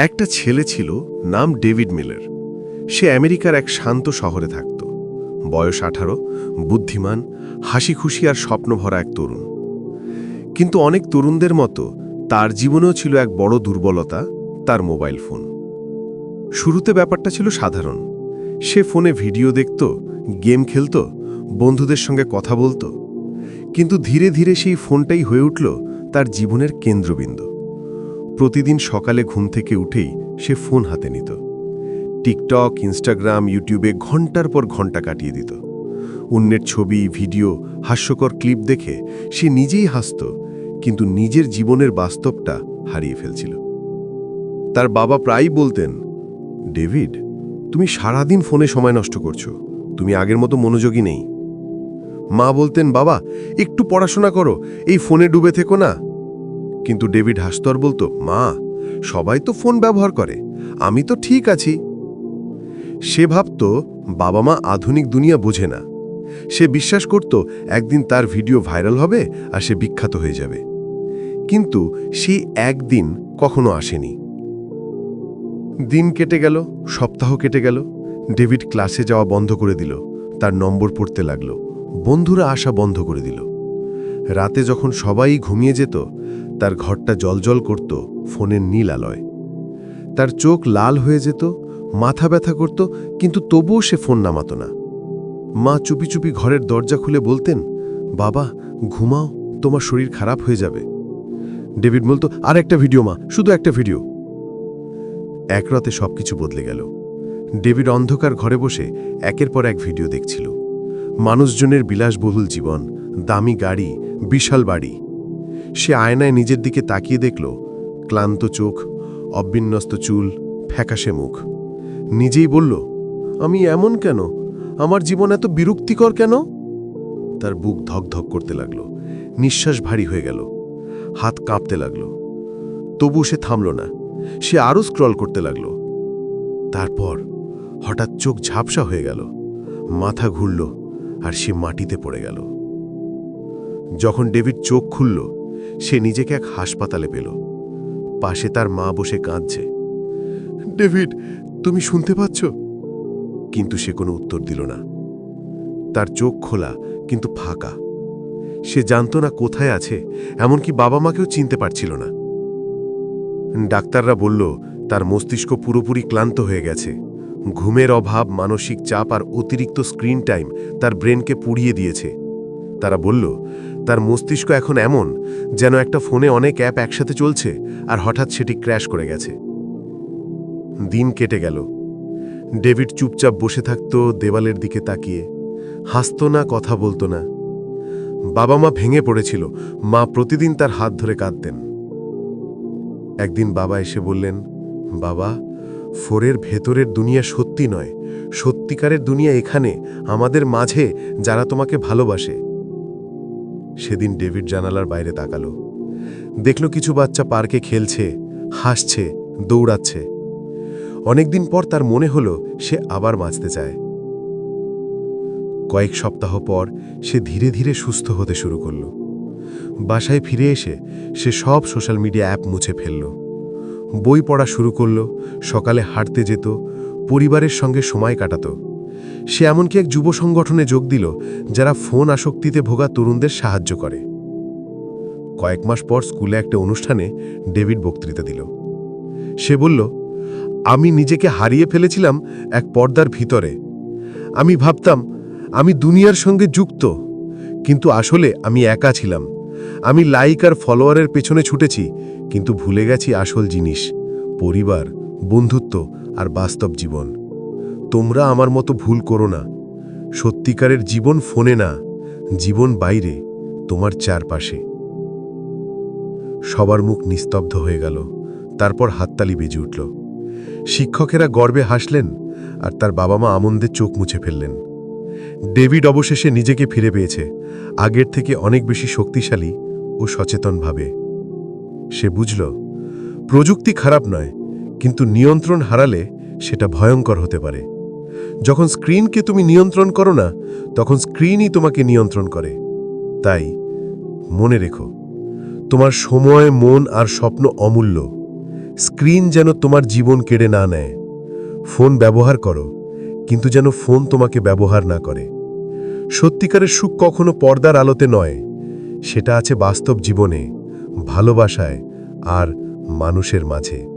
একটা ছেলে ছিল নাম ডেভিড মিলার। সে আমেরিকার এক শান্ত শহরে থাকত। বয়স আঠারো, বুদ্ধিমান হাসি খুশি আর স্বপ্ন ভরা এক তরুণ। কিন্তু অনেক তরুণদের মতো তার জীবনেও ছিল এক বড় দুর্বলতা, তার মোবাইল ফোন। শুরুতে ব্যাপারটা ছিল সাধারণ। সে ফোনে ভিডিও দেখত, গেম খেলত, বন্ধুদের সঙ্গে কথা বলত। কিন্তু ধীরে ধীরে সেই ফোনটাই হয়ে উঠল তার জীবনের কেন্দ্রবিন্দু। প্রতিদিন সকালে ঘুম থেকে উঠেই সে ফোন হাতে নিত। টিকটক, ইনস্টাগ্রাম, ইউটিউবে ঘণ্টার পর ঘণ্টা কাটিয়ে দিত। অন্যের ছবি, ভিডিও, হাস্যকর ক্লিপ দেখে সে নিজেই হাসত, কিন্তু নিজের জীবনের বাস্তবটা হারিয়ে ফেলছিল। তার বাবা প্রায়ই বলতেন, ডেভিড, তুমি সারাদিন ফোনে সময় নষ্ট করছ, তুমি আগের মতো মনোযোগী নেই। মা বলতেন, বাবা, একটু পড়াশোনা করো, এই ফোনে ডুবে থেকো না। কিন্তু ডেভিড হাস্তর বলতো, মা, সবাই তো ফোন ব্যবহার করে, আমি তো ঠিক আছি। সে ভাবত, বাবা মা আধুনিক দুনিয়া বোঝে না। সে বিশ্বাস করত, একদিন তার ভিডিও ভাইরাল হবে আর সে বিখ্যাত হয়ে যাবে। কিন্তু সেই একদিন কখনো আসেনি। দিন কেটে গেল, সপ্তাহ কেটে গেল, ডেভিড ক্লাসে যাওয়া বন্ধ করে দিল, তার নম্বর পড়তে লাগল, বন্ধুরা আসা বন্ধ করে দিল। রাতে যখন সবাই ঘুমিয়ে যেত তার ঘরটা জলজল করত, ফোনের নীল আলয়। তার চোখ লাল হয়ে যেত, মাথা ব্যথা করত, কিন্তু তবুও সে ফোন নামাত না। মা চুপি চুপি ঘরের দরজা খুলে বলতেন, বাবা, ঘুমাও, তোমার শরীর খারাপ হয়ে যাবে। ডেভিড বলতো, আর একটা ভিডিও মা, শুধু একটা ভিডিও। এক রাতে সবকিছু বদলে গেল। ডেভিড অন্ধকার ঘরে বসে একের পর এক ভিডিও দেখছিল। মানুষজনের বিলাসবহুল জীবন, দামি গাড়ি, বিশাল বাড়ি সে আয়নায় নিজের দিকে তাকিয়ে দেখল, ক্লান্ত চোখ, অবিন্যস্ত চুল, ফ্যাকাশে মুখ। নিজেই বলল, আমি এমন কেন? আমার জীবন এত বিরক্তিকর কেন? তার বুক ধকধক করতে লাগল। নিঃশ্বাস ভারী হয়ে গেল। হাত কাঁপতে লাগল। তবু সে থামল না। সে আরও স্ক্রল করতে লাগল। তারপর হঠাৎ চোখ ঝাপসা হয়ে গেল। মাথা ঘুরল আর সে মাটিতে পড়ে গেল। যখন ডেভিড চোখ খুলল সে নিজেকে এক হাসপাতালে পেল। পাশে তার মা বসে কাঁদছে। ডেভিড, তুমি শুনতে পাচ্ছ? কিন্তু সে কোনো উত্তর দিল না। তার চোখ খোলা, কিন্তু ফাঁকা। সে জানত না কোথায় আছে, এমনকি বাবা মাকেও চিনতে পারছিল না। ডাক্তাররা বলল, তার মস্তিষ্ক পুরোপুরি ক্লান্ত হয়ে গেছে। ঘুমের অভাব, মানসিক চাপ আর অতিরিক্ত স্ক্রিন টাইম তার ব্রেনকে পুড়িয়ে দিয়েছে। তারা বলল তার মস্তিষ্ক এখন এমন যেন একটা ফোনে অনেক অ্যাপ একসাথে চলছে আর হঠাৎ সেটি ক্র্যাশ করে গেছে। দিন কেটে গেল। ডেভিড চুপচাপ বসে থাকত দেওয়ালের দিকে তাকিয়ে। হাসত না, কথা বলতো না। বাবা মা ভেঙে পড়েছিল। মা প্রতিদিন তার হাত ধরে কাঁদতেন। একদিন বাবা এসে বললেন, বাবা, ফোরের ভেতরের দুনিয়া সত্যি নয়। সত্যিকারের দুনিয়া এখানে, আমাদের মাঝে, যারা তোমাকে ভালোবাসে। সেদিন ডেভিড জানালার বাইরে তাকালো। দেখল কিছু বাচ্চা পার্কে খেলছে, হাসছে, দৌড়াচ্ছে। অনেকদিন পর তার মনে হলো সে আবার বাঁচতে চায়। কয়েক সপ্তাহ পর সে ধীরে ধীরে সুস্থ হতে শুরু করল। বাসায় ফিরে এসে সে সব সোশ্যাল মিডিয়া অ্যাপ মুছে ফেলল। বই পড়া শুরু করল, সকালে হাঁটতে যেত, পরিবারের সঙ্গে সময় কাটাত। সে এমনকি এক যুব সংগঠনে যোগ দিল, যারা ফোন আসক্তিতে ভোগা তরুণদের সাহায্য করে। কয়েক মাস পর স্কুলে একটা অনুষ্ঠানে ডেভিড বক্তৃতা দিল। সে বলল, আমি নিজেকে হারিয়ে ফেলেছিলাম এক পর্দার ভিতরে। আমি ভাবতাম, আমি দুনিয়ার সঙ্গে যুক্ত, কিন্তু আসলে আমি একা ছিলাম। আমি লাইক আর ফলোয়ারের পেছনে ছুটেছি, কিন্তু ভুলে গেছি আসল জিনিস, পরিবার, বন্ধুত্ব আর বাস্তব জীবন। তোমরা আমার মতো ভুল করো না। সত্যিকারের জীবন ফোনে না, জীবন বাইরে, তোমার চারপাশে। সবার মুখ নিস্তব্ধ হয়ে গেল, তারপর হাততালি বেজে উঠল। শিক্ষকেরা গর্বে হাসলেন আর তার বাবা মা আনন্দে চোখ মুছে ফেললেন। ডেভিড অবশেষে নিজেকে ফিরে পেয়েছে, আগের থেকে অনেক বেশি শক্তিশালী ও সচেতনভাবে। সে বুঝল, প্রযুক্তি খারাপ নয়, কিন্তু নিয়ন্ত্রণ হারালে সেটা ভয়ঙ্কর হতে পারে। যখন স্ক্রিনকে তুমি নিয়ন্ত্রণ করো না, তখন স্ক্রিনই তোমাকে নিয়ন্ত্রণ করে। তাই, মনে রেখো, তোমার সময়, মন আর স্বপ্ন অমূল্য। স্ক্রিন যেন তোমার জীবন কেড়ে না নেয়। ফোন ব্যবহার করো, কিন্তু যেন ফোন তোমাকে ব্যবহার না করে। সত্যিকারের সুখ কখনো পর্দার আলোতে নয়, সেটা আছে বাস্তব জীবনে, ভালোবাসায় আর মানুষের মাঝে।